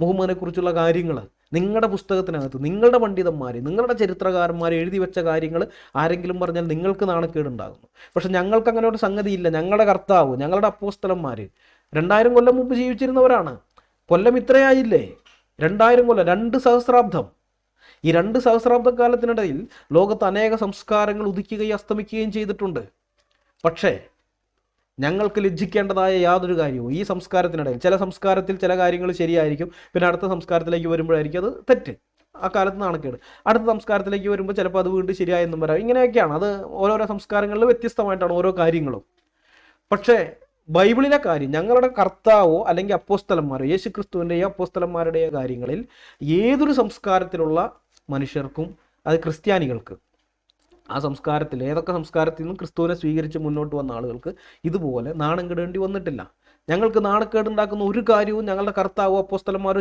മുഹമ്മദിനെ കുറിച്ചുള്ള കാര്യങ്ങൾ നിങ്ങളുടെ പുസ്തകത്തിനകത്ത് നിങ്ങളുടെ പണ്ഡിതന്മാർ നിങ്ങളുടെ ചരിത്രകാരന്മാർ എഴുതി വെച്ച കാര്യങ്ങൾ ആരെങ്കിലും പറഞ്ഞാൽ നിങ്ങൾക്ക് നാണക്കേടുണ്ടാകുന്നു. പക്ഷെ ഞങ്ങൾക്ക് അങ്ങനെ ഒരു സംഗതിയില്ല. ഞങ്ങളുടെ കർത്താവ് ഞങ്ങളുടെ അപ്പോസ്തലന്മാർ രണ്ടായിരം കൊല്ലം മുമ്പ് ജീവിച്ചിരുന്നവരാണ്. കൊല്ലം ഇത്രയായില്ലേ? രണ്ടായിരം കൊല്ലം രണ്ട് സഹസ്രാബ്ദം. ഈ രണ്ട് സഹസ്രാബ്ദ കാലത്തിനിടയിൽ ലോകത്ത് അനേക സംസ്കാരങ്ങൾ ഉദിക്കുകയും അസ്തമിക്കുകയും ചെയ്തിട്ടുണ്ട്. പക്ഷേ ഞങ്ങൾക്ക് ലജ്ജിക്കേണ്ടതായ യാതൊരു കാര്യവും ഈ സംസ്കാരത്തിനിടയിൽ. ചില സംസ്കാരത്തിൽ ചില കാര്യങ്ങൾ ശരിയായിരിക്കും. പിന്നെ അടുത്ത സംസ്കാരത്തിലേക്ക് വരുമ്പോഴായിരിക്കും അത് തെറ്റ്. ആ കാലത്ത് നാണക്കേട്. അടുത്ത സംസ്കാരത്തിലേക്ക് വരുമ്പോൾ ചിലപ്പോൾ അത് വീണ്ടും ശരിയായെന്നും വരാം. ഇങ്ങനെയൊക്കെയാണ്. അത് ഓരോരോ സംസ്കാരങ്ങളിൽ വ്യത്യസ്തമായിട്ടാണ് ഓരോ കാര്യങ്ങളും. പക്ഷേ ബൈബിളിലെ കാര്യം ഞങ്ങളുടെ കർത്താവോ അല്ലെങ്കിൽ അപ്പോസ്തലന്മാരോ യേശു ക്രിസ്തുവിന്റെയോ അപ്പോസ്തലന്മാരുടെയോ കാര്യങ്ങളിൽ ഏതൊരു സംസ്കാരത്തിലുള്ള മനുഷ്യർക്കും അത് ക്രിസ്ത്യാനികൾക്ക് ആ സംസ്കാരത്തിൽ ഏതൊക്കെ സംസ്കാരത്തിൽ നിന്നും ക്രിസ്തുവിനെ സ്വീകരിച്ച് മുന്നോട്ട് വന്ന ആളുകൾക്ക് ഇതുപോലെ നാണം കെടേണ്ടി വന്നിട്ടില്ല. ഞങ്ങൾക്ക് നാണക്കേടുണ്ടാക്കുന്ന ഒരു കാര്യവും ഞങ്ങളുടെ കർത്താവോ അപ്പോസ്തലന്മാരോ